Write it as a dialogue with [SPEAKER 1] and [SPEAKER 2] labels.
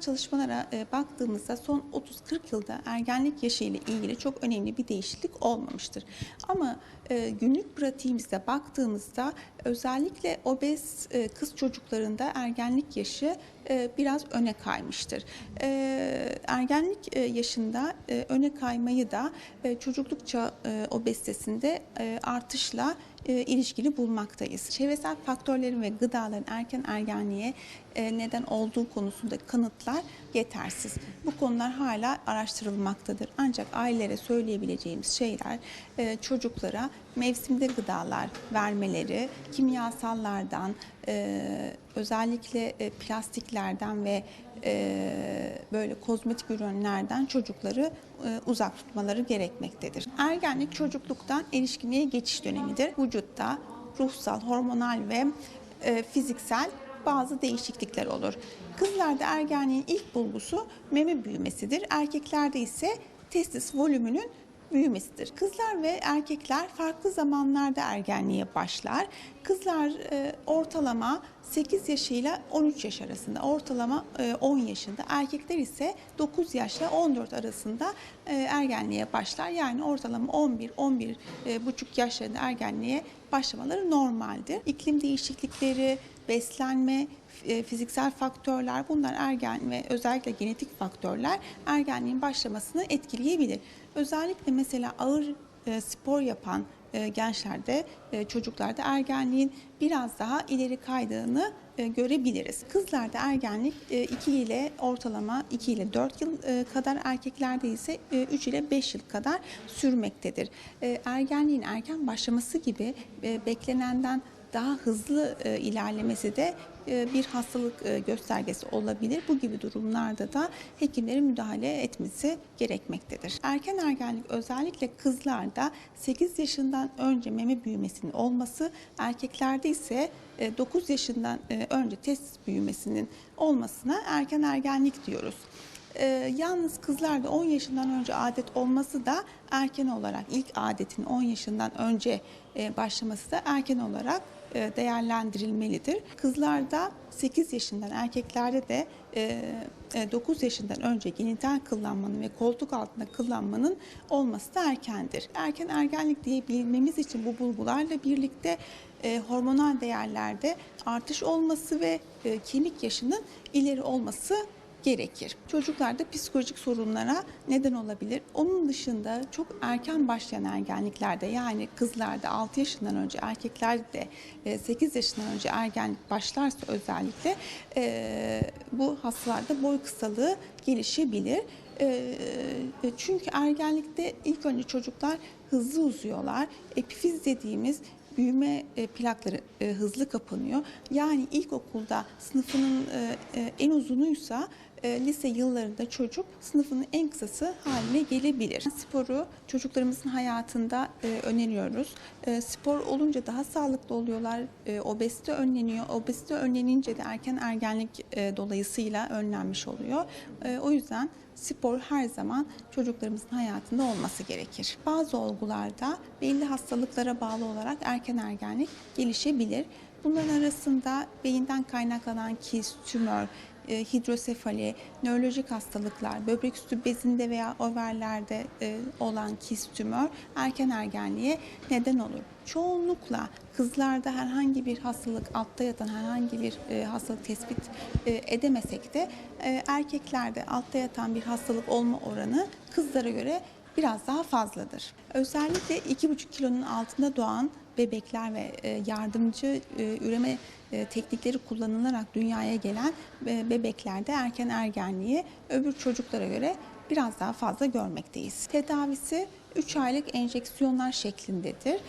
[SPEAKER 1] Çalışmalara e, baktığımızda son 30-40 yılda ergenlik yaşı ile ilgili çok önemli bir değişiklik olmamıştır. Ama e, günlük pratiğimizde baktığımızda özellikle obez e, kız çocuklarında ergenlik yaşı biraz öne kaymıştır. Ergenlik yaşında öne kaymayı da çocukluk çağı e, obezitesinde artışla ilişkili bulmaktayız. Çevresel faktörlerin ve gıdaların erken ergenliğe e, neden olduğu konusunda kanıtlar yetersiz. Bu konular hala araştırılmaktadır. Ancak ailelere söyleyebileceğimiz şeyler e, çocuklara mevsimde gıdalar vermeleri, kimyasallardan, e, özellikle e, plastiklerden ve e, böyle kozmetik ürünlerden çocukları e, uzak tutmaları gerekmektedir. Ergenlik çocukluktan erişkinliğe geçiş dönemidir. Vücutta ruhsal, hormonal ve e, fiziksel bazı değişiklikler olur. Kızlarda ergenliğin ilk bulgusu meme büyümesidir. Erkeklerde ise testis volümünün büyümesidir. Kızlar ve erkekler farklı zamanlarda ergenliğe başlar. Kızlar e, ortalama 8 yaşıyla 13 yaş arasında, ortalama e, 10 yaşında. Erkekler ise 9 yaşla 14 arasında e, ergenliğe başlar. Yani ortalama 11 11 e, buçuk yaşlarında ergenliğe başlamaları normaldir. İklim değişiklikleri, beslenme, e, fiziksel faktörler bunlar ergen ve özellikle genetik faktörler ergenliğin başlamasını etkileyebilir. Özellikle mesela ağır e, spor yapan e, gençlerde, çocuklarda ergenliğin biraz daha ileri kaydığını görebiliriz. Kızlarda ergenlik 2 ile ortalama 2 ile 4 yıl kadar, erkeklerde ise 3 ile 5 yıl kadar sürmektedir. Ergenliğin erken başlaması gibi beklenenden daha hızlı e, ilerlemesi de e, bir hastalık e, göstergesi olabilir. Bu gibi durumlarda da hekimlerin müdahale etmesi gerekmektedir. Erken ergenlik özellikle kızlarda 8 yaşından önce meme büyümesinin olması, erkeklerde ise e, 9 yaşından e, önce testis büyümesinin olmasına erken ergenlik diyoruz. Ee, yalnız kızlarda 10 yaşından önce adet olması da erken olarak ilk adetin 10 yaşından önce e, başlaması da erken olarak e, değerlendirilmelidir. Kızlarda 8 yaşından erkeklerde de e, e, 9 yaşından önce genital kıllanmanın ve koltuk altında kıllanmanın olması da erkendir. Erken ergenlik diyebilmemiz için bu bulgularla birlikte e, hormonal değerlerde artış olması ve e, kemik yaşının ileri olması gerekir. Çocuklarda psikolojik sorunlara neden olabilir. Onun dışında çok erken başlayan ergenliklerde yani kızlarda 6 yaşından önce erkeklerde de 8 yaşından önce ergenlik başlarsa özellikle e, bu hastalarda boy kısalığı gelişebilir. E, çünkü ergenlikte ilk önce çocuklar hızlı uzuyorlar. Epifiz dediğimiz büyüme e, plakları e, hızlı kapanıyor. Yani ilkokulda sınıfının e, e, en uzunuysa e, lise yıllarında çocuk sınıfının en kısası haline gelebilir. Sporu çocuklarımızın hayatında e, öneriyoruz. E, spor olunca daha sağlıklı oluyorlar. E, obezite önleniyor. Obezite önlenince de erken ergenlik e, dolayısıyla önlenmiş oluyor. E, o yüzden spor her zaman çocuklarımızın hayatında olması gerekir. Bazı olgularda belli hastalıklara bağlı olarak erken ergenlik gelişebilir. Bunların arasında beyinden kaynaklanan kist, tümör, e, hidrosefali, nörolojik hastalıklar, böbrek üstü bezinde veya overlerde e, olan kist tümör erken ergenliğe neden olur. Çoğunlukla kızlarda herhangi bir hastalık, altta yatan herhangi bir e, hastalık tespit edemesek de erkeklerde altta yatan bir hastalık olma oranı kızlara göre biraz daha fazladır. Özellikle 2,5 kilonun altında doğan bebekler ve e, yardımcı e, üreme e, teknikleri kullanılarak dünyaya gelen bebeklerde erken ergenliği öbür çocuklara göre biraz daha fazla görmekteyiz. Tedavisi 3 aylık enjeksiyonlar şeklindedir.